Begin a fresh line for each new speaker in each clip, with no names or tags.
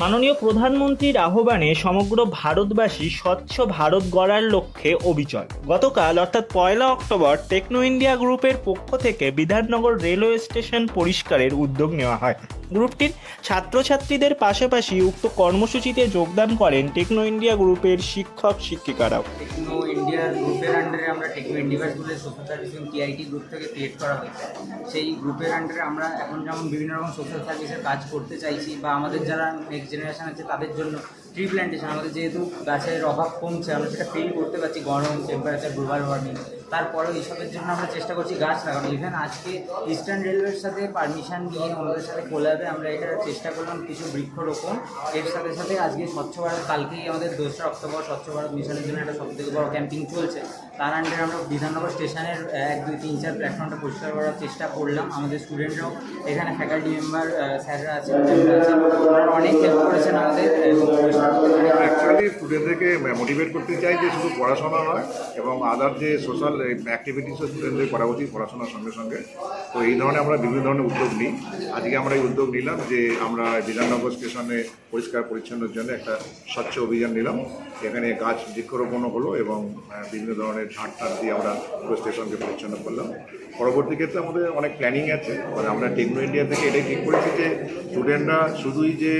মাননীয় প্রধানমন্ত্রীর আহ্বানে সমগ্র ভারতবাসী স্বচ্ছ ভারত গড়ার লক্ষ্যে অবিচল। গতকাল, অর্থাৎ পয়লা অক্টোবর, টেকনো ইন্ডিয়া গ্রুপের পক্ষ থেকে বিধাননগর রেলওয়ে স্টেশন পরিষ্কারের উদ্যোগ নেওয়া হয়। গ্রুপটির ছাত্রছাত্রীদের পাশাপাশি উক্ত কর্মসূচিতে যোগদান করেন টেকনো ইন্ডিয়া গ্রুপের শিক্ষক শিক্ষিকারাও।
টেকনো ইন্ডিয়ার গ্রুপের আন্ডারে আমরা টেকনো ইন্ডিভার্স বলে সোশ্যাল সার্ভিসিং টিআইটি গ্রুপ থেকে ক্রিয়েট করা হয়েছে। সেই গ্রুপের আন্ডারে আমরা এখন যেমন বিভিন্ন রকম সোশ্যাল সার্ভিসের কাজ করতে চাইছি বা আমাদের যারা নেক্সট জেনারেশন আছে তাদের জন্য ট্রি প্ল্যান্টেশন আমাদের যেহেতু গাছের অভাব কমছে, আমরা সেটা ফিল করতে পারছি, গরম টেম্পারেচার গ্লোবাল ওয়ার্মিং তারপরেও এইসবের জন্য আমরা চেষ্টা করছি গাছ লাগানো। ইভেন আজকে ইস্টার্ন রেলওয়ের সাথে পারমিশন নিয়ে ওনাদের সাথে কোলাবে আমরা এটা চেষ্টা করলাম কিছু বৃক্ষরোপণ। এর সাথে সাথে আজকে স্বচ্ছ ভারত, কালকেই আমাদের দোসরা অক্টোবর স্বচ্ছ ভারত মিশনের জন্য একটা সবথেকে বড় ক্যাম্পিং চলছে। তার আন্ডারে আমরা বিধাননগর স্টেশনের এক, দুই, তিন, চার প্ল্যাটফর্মটা পরিষ্কার করার চেষ্টা করলাম। আমাদের স্টুডেন্টরাও এখানে ফ্যাকাল্টি মেম্বার স্যাররা আছেন অনেক হেল্প করেছেন আমাদের, এবং
অ্যাকচুয়ালি স্টুডেন্টদেরকে মোটিভেট করতে চাই যে শুধু পড়াশোনা নয়, এবং আদার যে সোশ্যাল অ্যাক্টিভিটিসও স্টুডেন্টদের করা উচিত পড়াশোনার সঙ্গে সঙ্গে। তো এই ধরনের আমরা বিভিন্ন ধরনের উদ্যোগ নিই। আজকে আমরা এই উদ্যোগ নিলাম যে আমরা বিধাননগর স্টেশনে পরিষ্কার পরিচ্ছন্নের জন্য একটা স্বচ্ছ অভিযান নিলাম। এখানে গাছ বৃক্ষরোপণও হলো এবং বিভিন্ন ধরনের ঝাঁট টাট দিয়ে আমরা পুরো স্টেশনকে পরিচ্ছন্ন করলাম। পরবর্তী ক্ষেত্রে আমাদের অনেক প্ল্যানিং আছে। মানে আমরা টেকনো ইন্ডিয়া থেকে এটাই ঠিক করেছি যে স্টুডেন্টরা শুধুই যে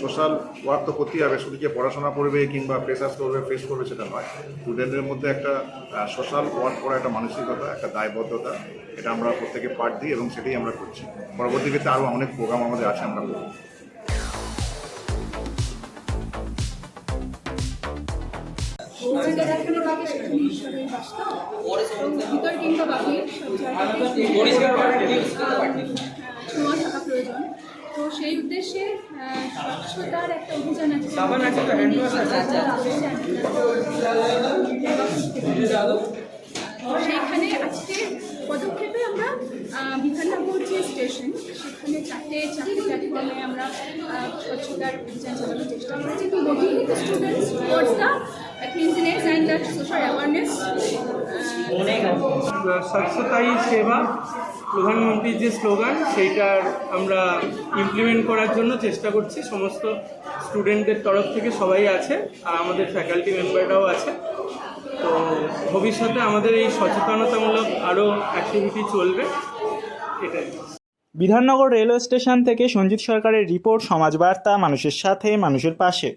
সোশ্যাল ওয়ার্ক তো করতেই হবে, শুধু যে পড়াশোনা করবে কিংবা ফ্রেশার্স করবে ফেস করবে সেটা নয়। স্টুডেন্টদের মধ্যে একটা সোশ্যাল ওয়ার্ক করার একটা মানসিকতা, একটা দায়বদ্ধতা, এটা আমরা প্রত্যেকে পাঠ দিই এবং সেটাই আমরা করছি। পরবর্তী ক্ষেত্রে আরও অনেক প্রোগ্রাম আমাদের আছে আমরা করব।
তো সেই উদ্দেশ্যে স্বচ্ছতার একটা অভিযান আছে সেইখানে আজকে পদক্ষেপে আমরা আহ, চারটে চারটে আমরা স্বচ্ছতার চেষ্টা
স্বচ্ছতাই সেবা। প্রধানমন্ত্রীর যে স্লোগান সেইটার আমরা ইমপ্লিমেন্ট করার জন্য চেষ্টা করছি। সমস্ত স্টুডেন্টদের তরফ থেকে সবাই আছে, আর আমাদের ফ্যাকাল্টি মেম্বাররাও আছে। তো ভবিষ্যতে আমাদের এই সচেতনতামূলক আরও অ্যাক্টিভিটি চলবে, এটাই।
বিধাননগর রেলওয়ে স্টেশন থেকে সঞ্জিত সরকারের রিপোর্ট সমাজবার্তা মানুষের সাথে মানুষের পাশে।